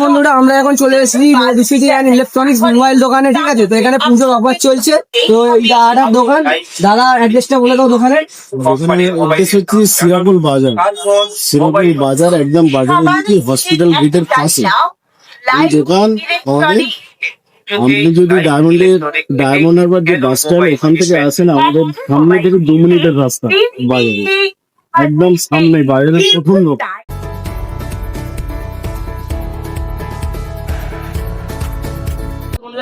বন্ধুরা আমরা এখন চলে এসেছি ডিসিটি অ্যান্ড ইলেকট্রনিক্স মোবাইল দোকানে ঠিক আছে? তো এখানে পুজোর অফার চলছে। তো এই দাদার দোকান দাদা অ্যাড্রেসটা বলে দাও দোকানের ওখানে অ্যাড্রেস হচ্ছে সিরাপুর বাজার। সিরাপুল বাজার একদম বাজারের দিকে হসপিটাল গেটের পাশে। এই দোকান আমাদের আপনি যদি ডায়মন্ডের ডায়মন্ড হারবার যে বাস স্ট্যান্ড ওখান থেকে আসেন আমাদের সামনে থেকে দু মিনিটের রাস্তা বাজারে। একদম সামনে বাজারের প্রথম দোকান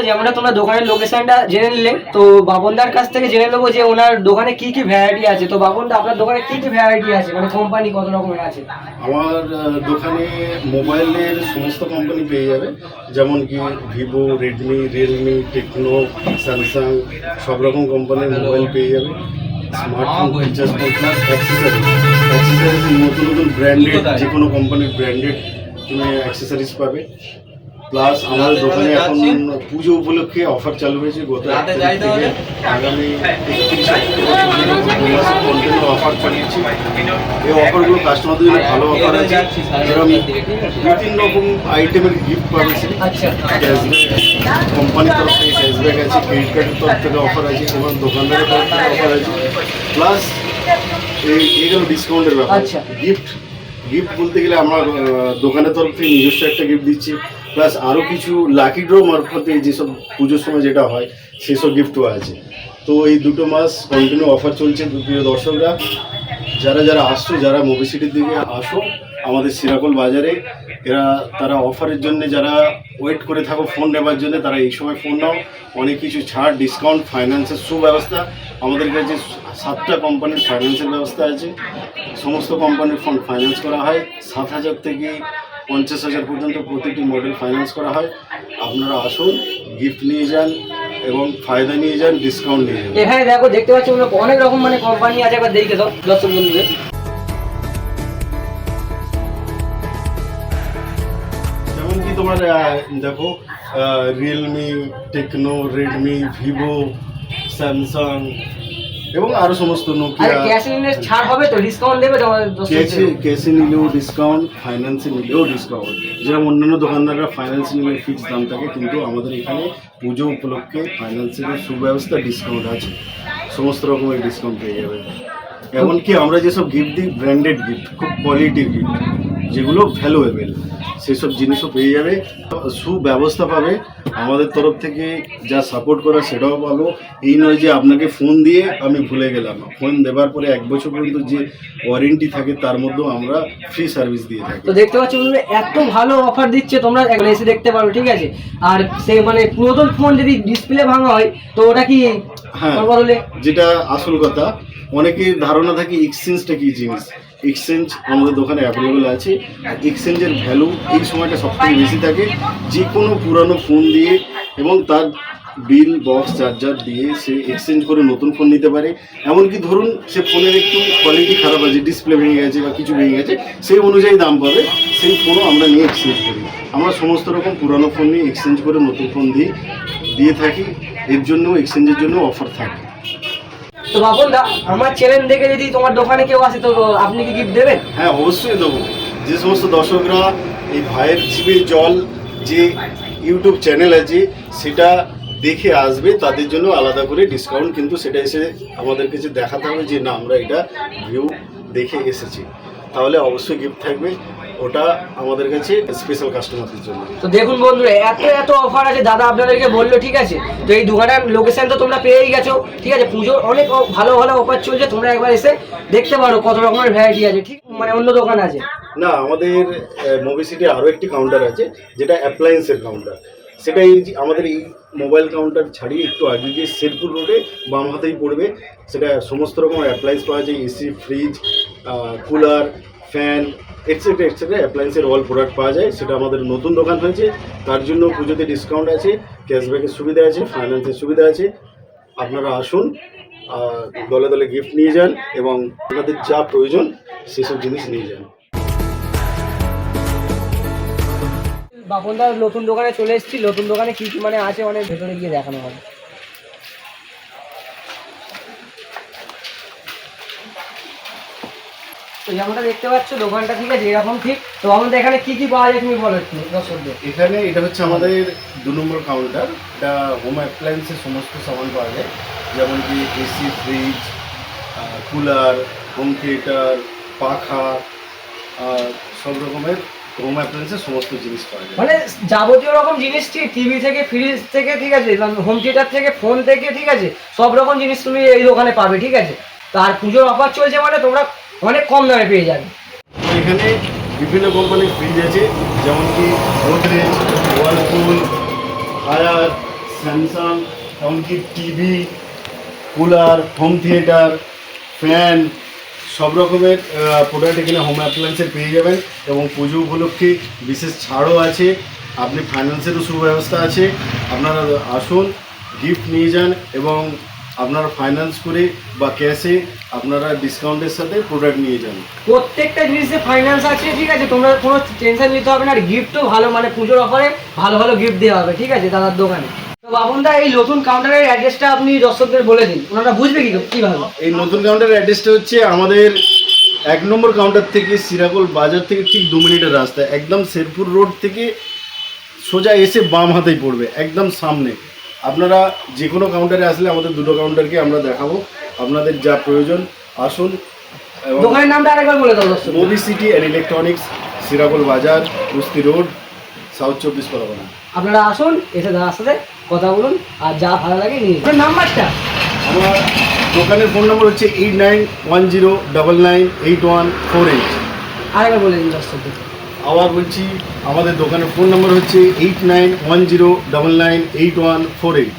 যেমনটা তোমরা দোকানের লোকেশনটা জেনে নিলে তো বাবনদার কাছ থেকে জেনে নেব যে ওনার দোকানে কি কি ভ্যারাইটি আছে। তো বাবনদা আপনার দোকানে কি কি ভ্যারাইটি আছে? মানে কোম্পানি কত রকমের আছে? আমার দোকানে মোবাইলের সমস্ত কোম্পানি পেয়ে যাবে। যেমন কি Vivo Redmi Realme Tecno Samsung সব রকম কোম্পানির মোবাইল পেয়ে যাবে। Smartphone features plus accessories accessories নতুন নতুন ব্র্যান্ডেড যে কোনো কোম্পানির ব্র্যান্ডেড তুমি অ্যাক্সেসরিজ পাবে। প্লাস আমাদের দোকানে এখন পুজো উপলক্ষে অফার চালু হয়েছে গত এক তারিখ থেকে আগামী একত্রিশ কন্টিনিউ অফার চালিয়েছি এই অফারগুলো কাস্টমারদের জন্য ভালো অফার আছে। যেরকম দু তিন রকম আইটেমের গিফট পাবে আচ্ছা। ক্যাশব্যাক কোম্পানির তরফ থেকে ক্যাশব্যাক আছে ক্রেডিট কার্ডের তরফ থেকে অফার আছে এবং দোকানদারের তরফ থেকে অফার আছে। প্লাস এই গেল ডিসকাউন্টের ব্যাপার। আচ্ছা। গিফট গিফট বলতে গেলে আমার দোকানের তরফ থেকে নিজস্ব একটা গিফট দিচ্ছি। প্লাস আরও কিছু লাকি ড্র মারফতে যেসব পুজোর সময় যেটা হয়, সেসব গিফটও আছে। তো এই দুটো মাস কন্টিনিউ অফার চলছে প্রিয় দর্শকরা। যারা যারা আসছো, যারা মুভি সিটির দিকে আসো, আমাদের সিরাকল বাজারে, এরা তারা অফারের জন্য যারা ওয়েট করে থাকো ফোন নেবার জন্য, তারা এই সময় ফোন নাও। অনেক কিছু ছাড় ডিসকাউন্ট ফাইন্যান্সের সুব্যবস্থা। আমাদের কাছে সাতটা কোম্পানির ফাইন্যান্সের ব্যবস্থা আছে। সমস্ত কোম্পানির ফোন ফাইন্যান্স করা হয়। সাত হাজার থেকে পঞ্চাশ হাজার পর্যন্ত প্রতিটি মডেল ফাইন্যান্স করা হয়। আপনারা আসুন গিফট নিয়ে যান এবং ফায়দা নিয়ে যান ডিসকাউন্ট নিয়ে যান। এখানে দেখো দেখতে পাচ্ছি অনেক রকম মানে কোম্পানি আছে একবার দেখে দাও দর্শক বন্ধুদের। যেমন কি তোমার দেখো Realme Tecno Redmi Vivo Samsung এবং আরও সমস্ত নোকিয়া ক্যাশ ছাড় হবে তো ডিসকাউন্ট দেবে ক্যাশে ক্যাশে নিলেও ডিসকাউন্ট ফাইন্যান্সে নিলেও ডিসকাউন্ট যেরকম অন্যান্য দোকানদাররা ফাইন্যান্স নিলে ফিক্স দাম থাকে কিন্তু আমাদের এখানে পুজো উপলক্ষে ফাইন্যান্সের সুব্যবস্থা ডিসকাউন্ট আছে সমস্ত রকমের ডিসকাউন্ট পেয়ে যাবে। এমনকি আমরা যেসব গিফট দিই ব্র্যান্ডেড গিফট খুব কোয়ালিটির গিফট যেগুলো ভ্যালুয়েবেল সেসব জিনিসও পেয়ে যাবে। সুব্যবস্থা পাবে। আমাদের তরফ থেকে যা সাপোর্ট করা সেটাও পাবো। এই নয় যে আপনাকে ফোন দিয়ে আমি ভুলে গেলাম। ফোন দেওয়ার পরে এক বছর পর্যন্ত যে ওয়ারেন্টি থাকে তার মধ্যেও আমরা ফ্রি সার্ভিস দিয়ে থাকি। তো দেখতে পাচ্ছ বন্ধুরা এত ভালো অফার দিচ্ছে তোমরা এসে দেখতে পারো ঠিক আছে? আর সে মানে পুরাতন ফোন যদি ডিসপ্লে ভাঙা হয় তো ওটা কি হ্যাঁ। যেটা আসল কথা অনেকের ধারণা থাকে এক্সচেঞ্জটা কি জিনিস? এক্সচেঞ্জ আমাদের দোকানে অ্যাভেলেবেল আছে। আর এক্সচেঞ্জের ভ্যালু এই সময়টা সবথেকে বেশি থাকে। যে কোনো পুরানো ফোন দিয়ে এবং তার বিল বক্স চার্জার দিয়ে সে এক্সচেঞ্জ করে নতুন ফোন নিতে পারে। এমনকি ধরুন সে ফোনের একটু কোয়ালিটি খারাপ আছে ডিসপ্লে ভেঙে গেছে বা কিছু ভেঙে গেছে, সেই অনুযায়ী দাম পাবে। সেই ফোনও আমরা নিয়ে এক্সচেঞ্জ করি। আমরা সমস্ত রকম পুরানো ফোন নিয়ে এক্সচেঞ্জ করে নতুন ফোন দিয়ে দিয়ে থাকি। এর জন্য এক্সচেঞ্জের জন্য অফার থাকে। তো বাপন দা আমার চ্যানেল দেখে যদি তোমার দোকানে কেউ আসে, তো আপনি কি গিফট দেবেন? হ্যাঁ অবশ্যই দেবো। যে সমস্ত দর্শকরা এই ভাইয়ের জিভে জল যে ইউটিউব চ্যানেল আছে, সেটা দেখে আসবে, তাদের জন্য আলাদা করে ডিসকাউন্ট কিন্তু সেটা এসে আমাদের কাছে দেখাতে হবে যে না, আমরা এটা ভিউ দেখে এসেছি। তাহলে অবশ্যই গিফট থাকবে। ওটা আমাদের কাছে স্পেশাল কাস্টমারদের জন্য। তো দেখুন বন্ধুরা এত এত অফার আছে দাদা আপনাদেরকে বলল ঠিক আছে? তো এই দোকানের লোকেশন তো তোমরা পেয়েই গেছো ঠিক আছে? পুজোর অনেক ভালো ভালো অফার চলছে তোমরা একবার এসে দেখতে পারো কত রকমের ভ্যারাইটি আছে ঠিক? মানে অন্য দোকান আছে। না আমাদের মুভি সিটির আরও একটি কাউন্টার আছে যেটা অ্যাপ্লায়েন্সের কাউন্টার সেটা এই আমাদের এই মোবাইল কাউন্টার ছাড়িয়ে একটু আগে গিয়ে শেরপুর রোডে বাম হাতেই পড়বে। সেটা সমস্ত রকম অ্যাপ্লায়েন্স পাওয়া যায় AC fridge cooler fan etcetera etcetera অ্যাপ্লায়েন্সের all product পাওয়া যায়। সেটা আমাদের নতুন দোকান হয়েছে। তার জন্য পুজোতে ডিসকাউন্ট আছে ক্যাশব্যাকের সুবিধা আছে ফাইন্যান্সের সুবিধা আছে। আপনারা আসুন দলে দলে গিফট নিয়ে যান এবং আপনাদের যা প্রয়োজন, সেসব জিনিস নিয়ে যান। বাপনদার নতুন দোকানে চলে এসেছি। নতুন দোকানে কি কি মানে আছে অনেক ভেতরে গিয়ে দেখানো হবে। তো যেমনটা দেখতে পাচ্ছ দোকানটা ঠিক আছে এরকম ঠিক। তো আমাদের এখানে কি কি পাওয়া যায় তুমি বলো একটু দর্শকদের। এখানে এটা হচ্ছে আমাদের দু নম্বর কাউন্টার এটা হোম অ্যাপ্লায়েন্সের সমস্ত সামান পাওয়া যায়। যেমন কি AC fridge cooler home theatre পাখা সব রকমের হোম অ্যাপ্লায়েন্সের সমস্ত জিনিস পাওয়া যায়। মানে যাবতীয় রকম জিনিস ঠিক টিভি থেকে ফ্রিজ থেকে ঠিক আছে হোম থিয়েটার থেকে ফোন থেকে ঠিক আছে সব রকম জিনিস তুমি এই দোকানে পাবে ঠিক আছে। তো আর পুজোর অফার চলছে মানে তোমরা অনেক কম দামে পেয়ে যাবে। এখানে বিভিন্ন কোম্পানির ফ্রিজ আছে, যেমন কি গোদরেজ ওয়ার্লপুল আয়ার স্যামসাং এমনকি TV cooler home theatre fan সব রকমের প্রোডাক্ট এখানে হোম অ্যাপ্লায়েন্সের পেয়ে যাবেন এবং পুজো উপলক্ষে বিশেষ ছাড়ও আছে। আপনি ফাইন্যান্সেরও সুব্যবস্থা আছে। আপনারা আসুন গিফট নিয়ে যান এবং আপনারা ফাইন্যান্স করে বা ক্যাশে আপনারা ডিসকাউন্টের সাথে প্রোডাক্ট নিয়ে যান। প্রত্যেকটা জিনিসে ফাইন্যান্স আছে ঠিক আছে তোমরা কোনো টেনশন নিতে হবে না আর গিফটও ভালো মানে পুজোর অফারে ভালো ভালো গিফট দেওয়া হবে ঠিক আছে দাদার দোকানে। তো বাবুনদা এই নতুন কাউন্টারের অ্যাড্রেসটা আপনি দর্শকদের বলে দিন ওনারা বুঝবে কি কীভাবে? এই নতুন কাউন্টারের অ্যাড্রেসটা হচ্ছে আমাদের এক নম্বর কাউন্টার থেকে সিরাকল বাজার থেকে ঠিক দু মিনিটের রাস্তা একদম শেরপুর রোড থেকে সোজা এসে বাম হাতেই পড়বে একদম সামনে। আপনারা যে কোনো কাউন্টারে আসলে আমাদের দুটো কাউন্টারকে আমরা দেখাবো। আপনাদের যা প্রয়োজন আসুন দোকানের নামটা আরেকবার বলে দাও দর্শক। Mobi City and Electronics Sirakol বাজার কুস্তি রোড সাউথ চব্বিশ পরগনা। আপনারা আসুন এসে দাদার সাথে কথা বলুন আর যা ভালো লাগে নিয়ে নাম্বারটা? আমার দোকানের ফোন নম্বর হচ্ছে eight nine one zero double nine eight one four eight আরেকবার বলে দিন দর্শকদের। আবার বলছি, আমাদের দোকানের ফোন নম্বর হচ্ছে eight nine one zero double nine eight one four eight